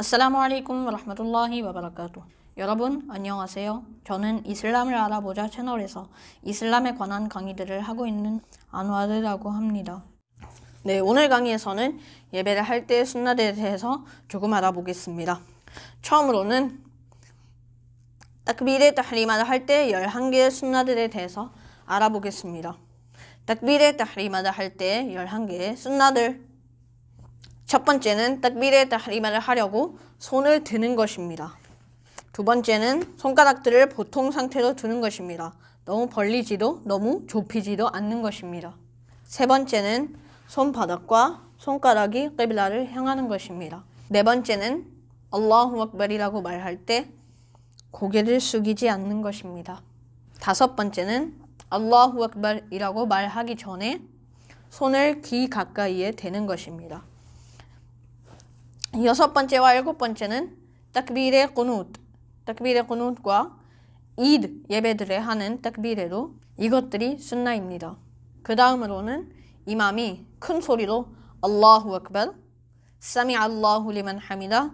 아살라무 알레이쿰 와라흐마툴라히 와바라카투 여러분 안녕하세요. 저는 이슬람을 알아보자 채널에서 이슬람에 관한 강의들을 하고 있는 안와르라고 합니다. 네, 오늘 강의에서는 예배를 할때 순나들에 대해서 조금 알아보겠습니다. 처음으로는 딱비레 타리마를 할 때 11개의 순나들에 대해서 알아보겠습니다. 딱비레 타리마를 할 때 11개의 순나들 첫 번째는 딱비레 타리마를 하려고 손을 드는 것입니다. 두 번째는 손가락들을 보통 상태로 두는 것입니다. 너무 벌리지도 너무 좁히지도 않는 것입니다. 세 번째는 손바닥과 손가락이 끼블라를 향하는 것입니다. 네 번째는 알라후 악발이라고 말할 때 고개를 숙이지 않는 것입니다. 다섯 번째는 알라후 악발이라고 말하기 전에 손을 귀 가까이에 대는 것입니다. 여섯 번째와 일곱 번째는 딱비레 꾸누트, 딱비레 꾸누트과 이드 예배들에 하는 딱비레로 이것들이 순나입니다. 그 다음으로는 이맘이 큰 소리로 알라후 악발, 사미 알라후 리만 하미다,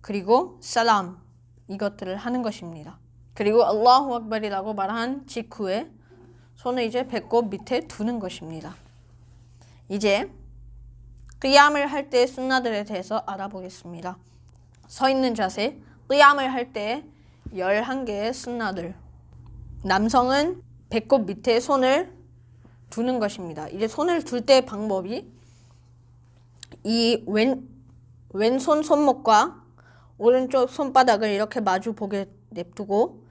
그리고 살람 이것들을 하는 것입니다. 그리고 알라후 악발이라고 말한 직후에 손을 이제 배꼽 밑에 두는 것입니다. 이제 ቅ야을 할 때의 순나들에 대해서 알아보겠습니다. 서 있는 자세, ቅ야을 할 때 11개의 순나들. 남성은 배꼽 밑에 손을 두는 것입니다. 이제 손을 둘 때 방법이 이 왼, 왼손 손목과 오른쪽 손바닥을 이렇게 마주 보게 냅두고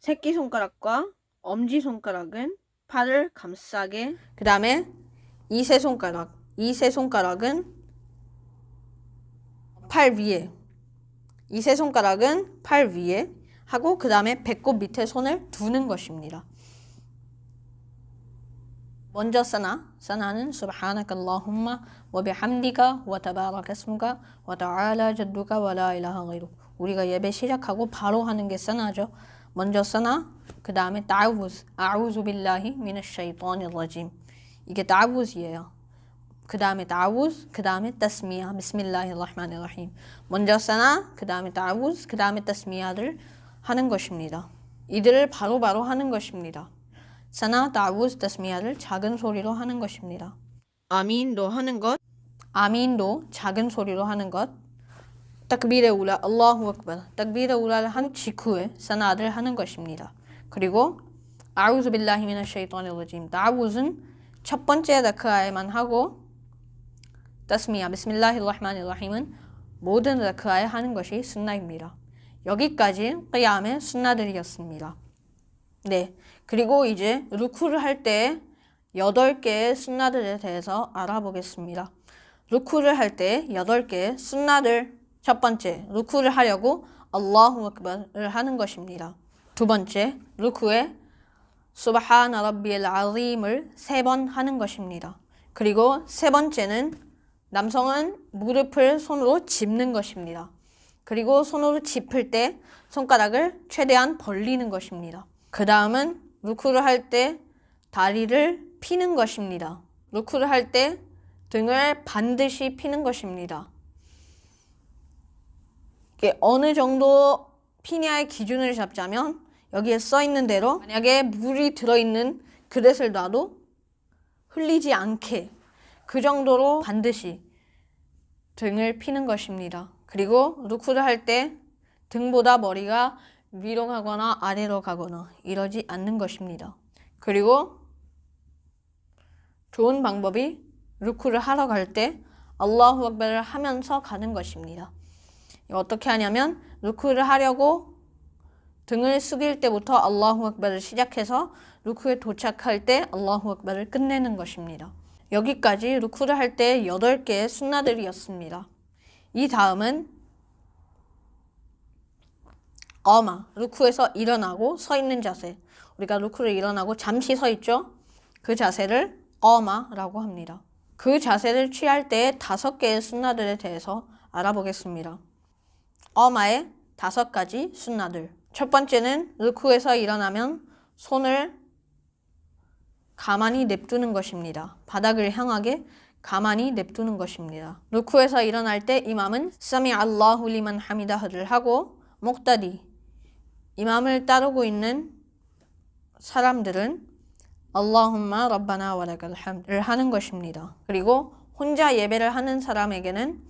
새끼손가락과 엄지손가락은 팔을 감싸게 그 다음에 이세 손가락 이 세 손가락은 팔 위에 이 세 손가락은 팔 위에 하고 그 다음에 배꼽 밑에 손을 두는 것입니다. 먼저 사나 사나는 subhanaka allahumma wa bihamdika wa tabaraka ismuka wa ta'ala jadduka wa la ilaha ghayru 우리가 예배 시작하고 바로 하는 게 사나죠. 먼저 사나 그 다음에 ta'awuz a'udhu billahi minash shaitanir rajim 이게 ta'awuz이에요. 그 다음에 ta'awuz 그 다음에 tas미야 비스밀라히 라흐마니 라힘 먼저 사나 그 다음에 ta'awuz 그 다음에 tas미야를 하는 것입니다. 이들을 바로바로 바로 하는 것입니다. 사나 다우스 다스미야를 작은 소리로 하는 것입니다. 아민도 하는 것, 아민도 작은 소리로 하는 것, 딱비레 우라 알라후 악발, 딱비레 우라를 한 직후에 사나를 하는 것입니다. 그리고 아우즈 빌라히 미나 쉐이탄일 라짐, 다우즈는 첫 번째 라크아에만 하고 다스미야 비스밀라히 라흐마니 라힘은 모든 라크아에 하는 것이 순나입니다. 여기까지 ቅ야의 순나들이었습니다. 네. 그리고 이제 루쿠를 할 때 8개의 순나들에 대해서 알아보겠습니다. 루쿠를 할 때 8개의 순나들 첫 번째, 루쿠를 하려고 알라후 악발을 하는 것입니다. 두 번째, 루쿠에 수바하나 라비엘 아림을 세 번 하는 것입니다. 그리고 세 번째는 남성은 무릎을 손으로 짚는 것입니다. 그리고 손으로 짚을 때 손가락을 최대한 벌리는 것입니다. 그 다음은 루크를 할 때 다리를 피는 것입니다. 루크를 할 때 등을 반드시 피는 것입니다. 이게 어느 정도 피냐의 기준을 잡자면 여기에 써 있는 대로 만약에 물이 들어있는 그릇을 놔도 흘리지 않게 그 정도로 반드시 등을 피는 것입니다. 그리고 루크를 할 때 등보다 머리가 위로 가거나 아래로 가거나 이러지 않는 것입니다. 그리고 좋은 방법이 루크를 하러 갈 때 알라후 악발을 하면서 가는 것입니다. 어떻게 하냐면 루크를 하려고 등을 숙일 때부터 알라후 악발을 시작해서 루크에 도착할 때 알라후 악발을 끝내는 것입니다. 여기까지 루크를 할 때 8개의 순나들이었습니다. 이 다음은 어마 루크에서 일어나고 서 있는 자세. 우리가 루크를 일어나고 잠시 서 있죠? 그 자세를 어마라고 합니다. 그 자세를 취할 때 다섯 개의 순나들에 대해서 알아보겠습니다. 어마의 다섯 가지 순나들. 첫 번째는 루크에서 일어나면 손을 가만히 냅두는 것입니다 바닥을 향하게 가만히 냅두는 것입니다. 루쿠에서 일어날 때 이맘은 사미 알라후 리만 하미다를 하고 목다디 이맘을 따르고 있는 사람들은 알라훔마 rab바나 와라갈 함을 하는 것입니다. 그리고 혼자 예배를 하는 사람에게는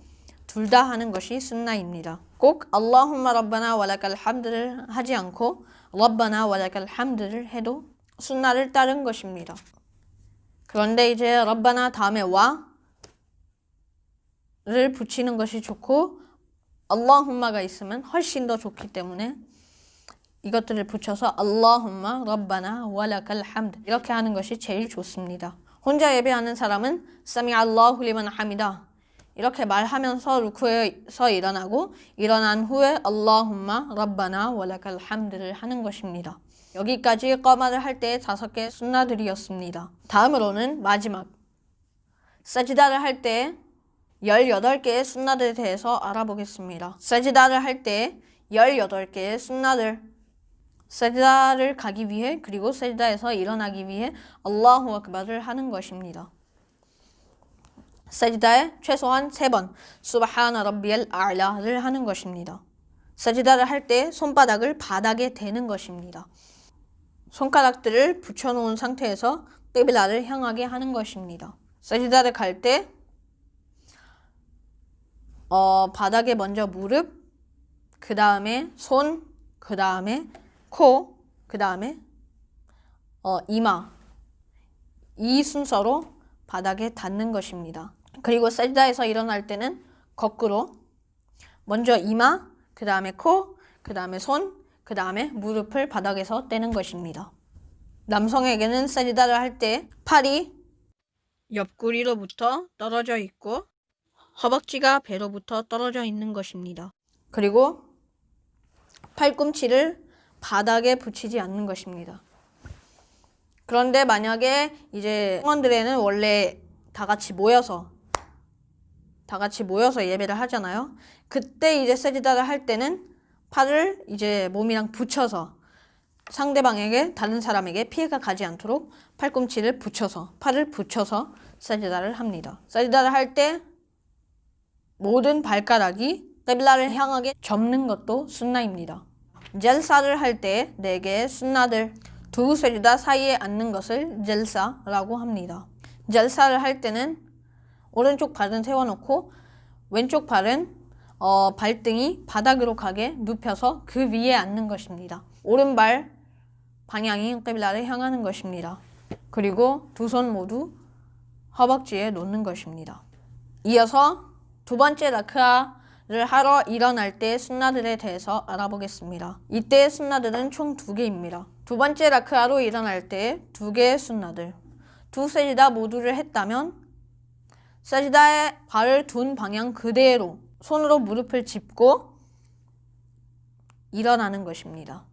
둘 다 하는 것이 순나입니다. 꼭 알라훔마 rab바나 와라갈 함드를 하지 않고 rab바나 와라갈 함드를 해도 순나를 따른 것입니다. 그런데 이제 rab바나 다음에 와를 붙이는 것이 좋고 알라훔마가 있으면 훨씬 더 좋기 때문에 이것들을 붙여서 알라훔마 rab바나 와라칼 함드 이렇게 하는 것이 제일 좋습니다. 혼자 예배하는 사람은 사미 알라후 리만 하미다 이렇게 말하면서 루쿠에서 일어나고 일어난 후에 알라훔마 rab바나 와라칼 함드를 하는 것입니다. 여기까지 꺼마를 할 때 다섯 개 순나들이었습니다. 다음으로는 마지막 사지다를 할 때 18개의 순나들에 대해서 알아보겠습니다. 사지다를 할 때 18개의 순나들 사지다를 가기 위해 그리고 사지다에서 일어나기 위해 알라후 아크바를 하는 것입니다. 사지다에 최소한 3번 수바하나 rabbial a'la를 하는 것입니다. 사지다를 할 때 손바닥을 바닥에 대는 것입니다. 손가락들을 붙여놓은 상태에서 떼빌라를 향하게 하는 것입니다. 사지다를 갈때 어, 바닥에 먼저 무릎, 그 다음에 손, 그 다음에 코, 그 다음에 어, 이마 이 순서로 바닥에 닿는 것입니다. 그리고 사지다에서 일어날 때는 거꾸로 먼저 이마, 그 다음에 코, 그 다음에 손, 그 다음에 무릎을 바닥에서 떼는 것입니다. 남성에게는 사지다를 할 때 팔이 옆구리로부터 떨어져 있고 허벅지가 배로부터 떨어져 있는 것입니다. 그리고 팔꿈치를 바닥에 붙이지 않는 것입니다. 그런데 만약에 이제 성원들에는 원래 다 같이 모여서 다 같이 모여서 예배를 하잖아요. 그때 이제 세지다를 할 때는 팔을 이제 몸이랑 붙여서 상대방에게 다른 사람에게 피해가 가지 않도록 팔꿈치를 붙여서 팔을 붙여서 세지다를 합니다. 세지다를 할 때 모든 발가락이 깨빌라를 향하게 접는 것도 순나입니다. 젤사를 할 때 네 개의 순나들 두 세지다 사이에 앉는 것을 젤사라고 합니다. 젤사를 할 때는 오른쪽 발은 세워놓고 왼쪽 발은 어, 발등이 바닥으로 가게 눕혀서 그 위에 앉는 것입니다. 오른발 방향이 깨빌라를 향하는 것입니다. 그리고 두 손 모두 허벅지에 놓는 것입니다. 이어서 두 번째 라크아를 하러 일어날 때 순나들에 대해서 알아보겠습니다. 이때 순나들은 총 두 개입니다. 두 번째 라크아로 일어날 때 두 개의 순나들. 두 세지다 모두를 했다면 세지다에 발을 둔 방향 그대로 손으로 무릎을 짚고 일어나는 것입니다.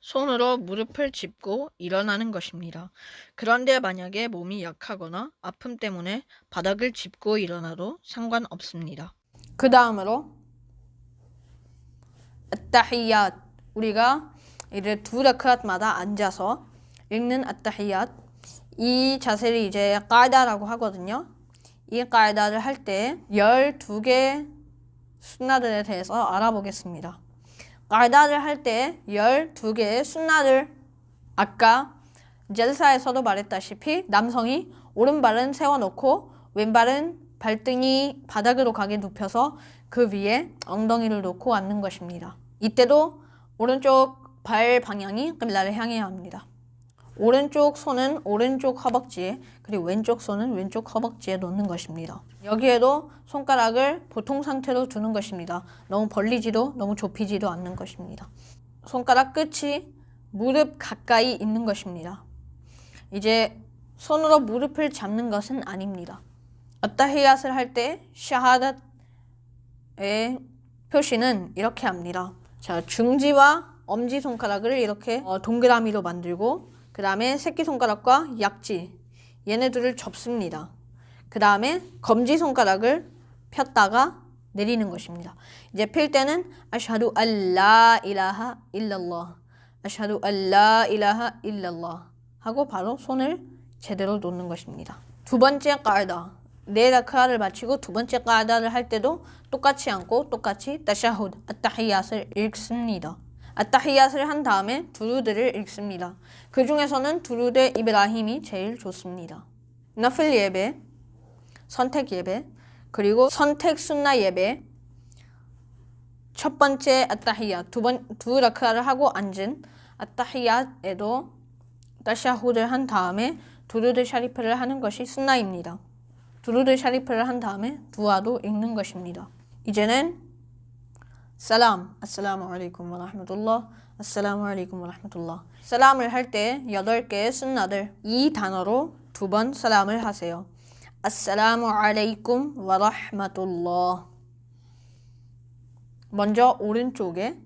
손으로 무릎을 짚고 일어나는 것입니다. 그런데 만약에 몸이 약하거나 아픔 때문에 바닥을 짚고 일어나도 상관없습니다. 그 다음으로 아타히얏 우리가 이제 두 라크앗마다 앉아서 읽는 아타히얏 이 자세를 이제 까이다라고 하거든요. 이 까이다를 할 때 12개 순나들에 대해서 알아보겠습니다. 까이다를 할 때 12개의 순나들 아까 젤사에서도 말했다시피 남성이 오른발은 세워놓고 왼발은 발등이 바닥으로 가게 눕혀서 그 위에 엉덩이를 놓고 앉는 것입니다. 이때도 오른쪽 발 방향이 끌라를 향해야 합니다. 오른쪽 손은 오른쪽 허벅지에 그리고 왼쪽 손은 왼쪽 허벅지에 놓는 것입니다. 여기에도 손가락을 보통 상태로 두는 것입니다. 너무 벌리지도 너무 좁히지도 않는 것입니다. 손가락 끝이 무릎 가까이 있는 것입니다. 이제 손으로 무릎을 잡는 것은 아닙니다. 아타히얏을 할 때 샤하닷의 표시는 이렇게 합니다. 자, 중지와 엄지 손가락을 이렇게 어, 동그라미로 만들고 그 다음에 새끼손가락과 약지 얘네 들을 접습니다. 그 다음에 검지손가락을 폈다가 내리는 것입니다. 이제 필 때는 아샤두 알라 일라하 일랄lah 아샤두 알라 일라하 일랄lah 하고 바로 손을 제대로 놓는 것입니다. 두 번째 깔다 네 라크아를 마치고 두 번째 까다를 할 때도 똑같이 앉고 똑같이 따샤후드, 아타히얏을 읽습니다. 아타히얏을 한 다음에 두루드를 읽습니다. 그 중에서는 두루드 이브라힘이 제일 좋습니다. 나플 예배, 선택 예배, 그리고 선택 순나 예배, 첫 번째 아타히얏, 두 번, 두 라크아를 하고 앉은 아타히얏에도 따샤후드를 한 다음에 두루드 샤리프를 하는 것이 순나입니다. 두루드 샤리프를 한 다음에 두아도 읽는 것입니다. 이제는 살람, 아살라무 알aikum 와 라흐마툴라, 아살라무 알aikum 와 라흐마툴라. 살람을 할 때 여덟 개의 순나들 이 단어로 두번 살람을 하세요. 아살라무 알aikum 와 라흐마툴라. 먼저 오른쪽에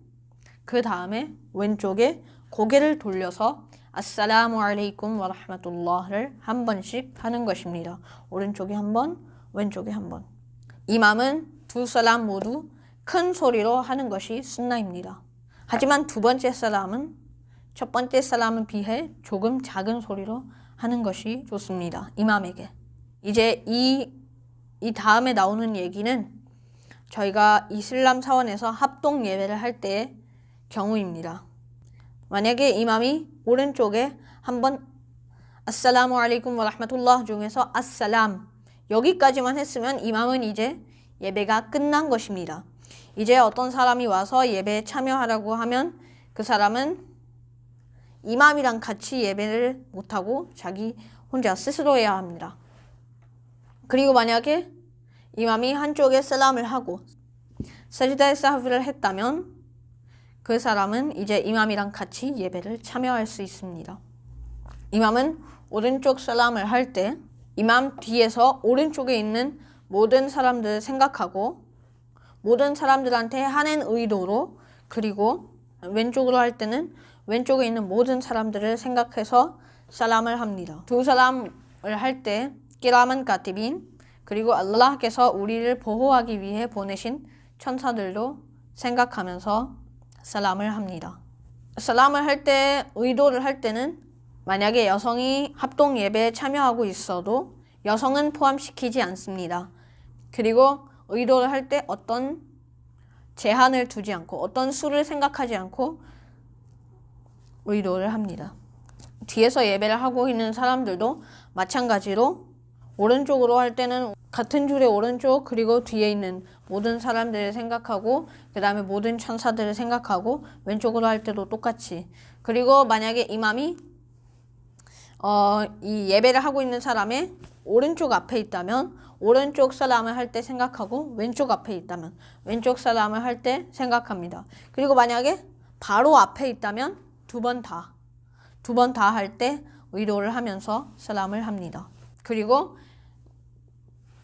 그 다음에 왼쪽에 고개를 돌려서 아살라무 알aikum 와 라흐마툴라를 한 번씩 하는 것입니다. 오른쪽에 한 번, 왼쪽에 한 번. 이맘은 두 살람 모두 큰 소리로 하는 것이 순나입니다. 하지만 두 번째 살람은 첫 번째 살람에 비해 조금 작은 소리로 하는 것이 좋습니다. 이맘에게. 이제 이, 이 다음에 나오는 얘기는 저희가 이슬람 사원에서 합동 예배를 할 때의 경우입니다. 만약에 이맘이 오른쪽에 한번 아살라무 알aikum 와 라흐마툴라 중에서 아살람 여기까지만 했으면 이맘은 이제 예배가 끝난 것입니다. 이제 어떤 사람이 와서 예배에 참여하라고 하면 그 사람은 이맘이랑 같이 예배를 못하고 자기 혼자 스스로 해야 합니다. 그리고 만약에 이맘이 한쪽에 살람을 하고 사지다의 사후를 했다면 그 사람은 이제 이맘이랑 같이 예배를 참여할 수 있습니다. 이맘은 오른쪽 살람을 할 때 이맘 뒤에서 오른쪽에 있는 모든 사람들을 생각하고 모든 사람들한테 하는 의도로 그리고 왼쪽으로 할 때는 왼쪽에 있는 모든 사람들을 생각해서 살람을 합니다. 두 살람을 할 때 끼라만 가티빈 그리고 알라හ께서 우리를 보호하기 위해 보내신 천사들도 생각하면서 살람을 합니다. 살람을 할 때 의도를 할 때는 만약에 여성이 합동 예배에 참여하고 있어도 여성은 포함시키지 않습니다. 그리고 의도를 할 때 어떤 제한을 두지 않고 어떤 수를 생각하지 않고 의도를 합니다. 뒤에서 예배를 하고 있는 사람들도 마찬가지로 오른쪽으로 할 때는 같은 줄의 오른쪽 그리고 뒤에 있는 모든 사람들을 생각하고 그 다음에 모든 천사들을 생각하고 왼쪽으로 할 때도 똑같이 그리고 만약에 이맘이 어, 이 예배를 하고 있는 사람의 오른쪽 앞에 있다면 오른쪽 사람을 할 때 생각하고 왼쪽 앞에 있다면 왼쪽 사람을 할 때 생각합니다. 그리고 만약에 바로 앞에 있다면 두 번 다, 두 번 다 할때 의도를 하면서 사람을 합니다. 그리고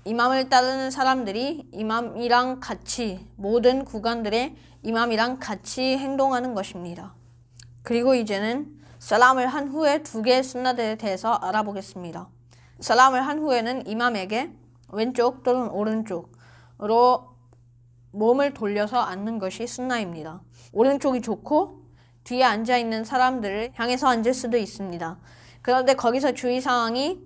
이맘을 따르는 사람들이 이맘이랑 같이 모든 구간들의 이맘이랑 같이 행동하는 것입니다. 그리고 이제는 살람을 한 후에 두 개의 순나들에 대해서 알아보겠습니다. 살람을 한 후에는 이맘에게 왼쪽 또는 오른쪽으로 몸을 돌려서 앉는 것이 순나입니다. 오른쪽이 좋고 뒤에 앉아 있는 사람들을 향해서 앉을 수도 있습니다. 그런데 거기서 주의 사항이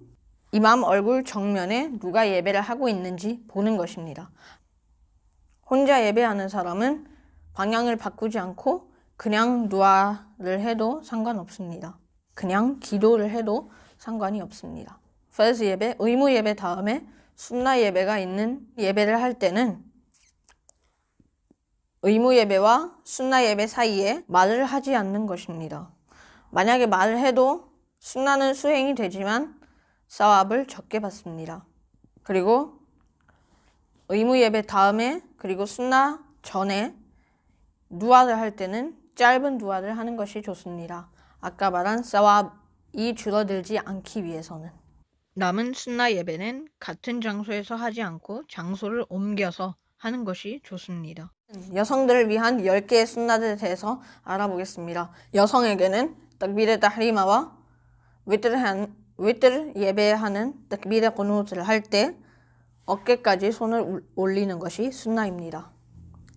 이맘 얼굴 정면에 누가 예배를 하고 있는지 보는 것입니다. 혼자 예배하는 사람은 방향을 바꾸지 않고 그냥 누아를 해도 상관없습니다. 그냥 기도를 해도 상관이 없습니다. 페스 예배, 의무 예배 다음에 순나 예배가 있는 예배를 할 때는 의무 예배와 순나 예배 사이에 말을 하지 않는 것입니다. 만약에 말을 해도 순나는 수행이 되지만 사왑을 적게 받습니다. 그리고 의무 예배 다음에 그리고 순나 전에 누아를 할 때는 짧은 누아를 하는 것이 좋습니다. 아까 말한 사왑이 줄어들지 않기 위해서는 남은 순나 예배는 같은 장소에서 하지 않고 장소를 옮겨서 하는 것이 좋습니다. 여성들을 위한 10개의 순나들에 대해서 알아보겠습니다. 여성에게는 딱비르 타리마와 위트르한 위트르 예배하는 딱비르 꾸누트를 할 때 어깨까지 손을 올리는 것이 순나입니다.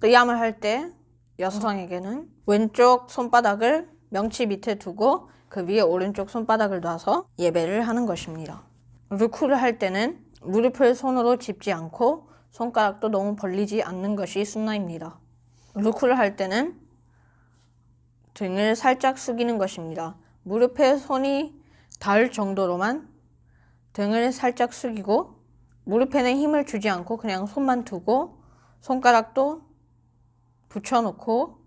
ቅ야을 할 때 여성에게는 왼쪽 손바닥을 명치 밑에 두고 그 위에 오른쪽 손바닥을 놔서 예배를 하는 것입니다. 루쿠를 할 때는 무릎을 손으로 짚지 않고 손가락도 너무 벌리지 않는 것이 순나입니다. 루쿠를 할 때는 등을 살짝 숙이는 것입니다. 무릎에 손이 닿을 정도로만 등을 살짝 숙이고 무릎에는 힘을 주지 않고 그냥 손만 두고 손가락도 붙여놓고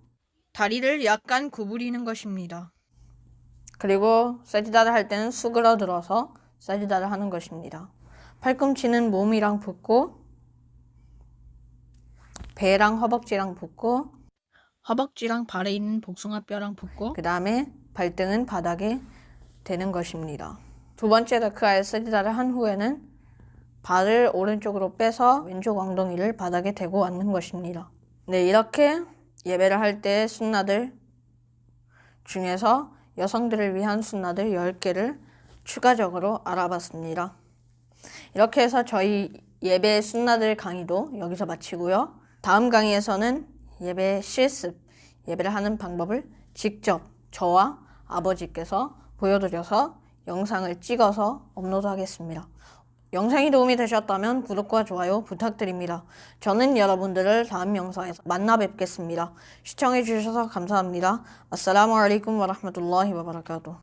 다리를 약간 구부리는 것입니다. 그리고 사지다를 할 때는 수그러들어서 사지다를 하는 것입니다. 팔꿈치는 몸이랑 붙고 배랑 허벅지랑 붙고 허벅지랑 발에 있는 복숭아뼈랑 붙고 그 다음에 발등은 바닥에 대는 것입니다. 두 번째 다크아의 사지다를 한 후에는 발을 오른쪽으로 빼서 왼쪽 엉덩이를 바닥에 대고 앉는 것입니다. 네, 이렇게 예배를 할때 순나들 중에서 여성들을 위한 순나들 10개를 추가적으로 알아봤습니다. 이렇게 해서 저희 예배 순나들 강의도 여기서 마치고요. 다음 강의에서는 예배 실습, 예배를 하는 방법을 직접 저와 아버지께서 보여드려서 영상을 찍어서 업로드하겠습니다. 영상이 도움이 되셨다면 구독과 좋아요 부탁드립니다. 저는 여러분들을 다음 영상에서 만나 뵙겠습니다. 시청해 주셔서 감사합니다. 아살라무 알aikum 와라흐마툴라히 와바라카투.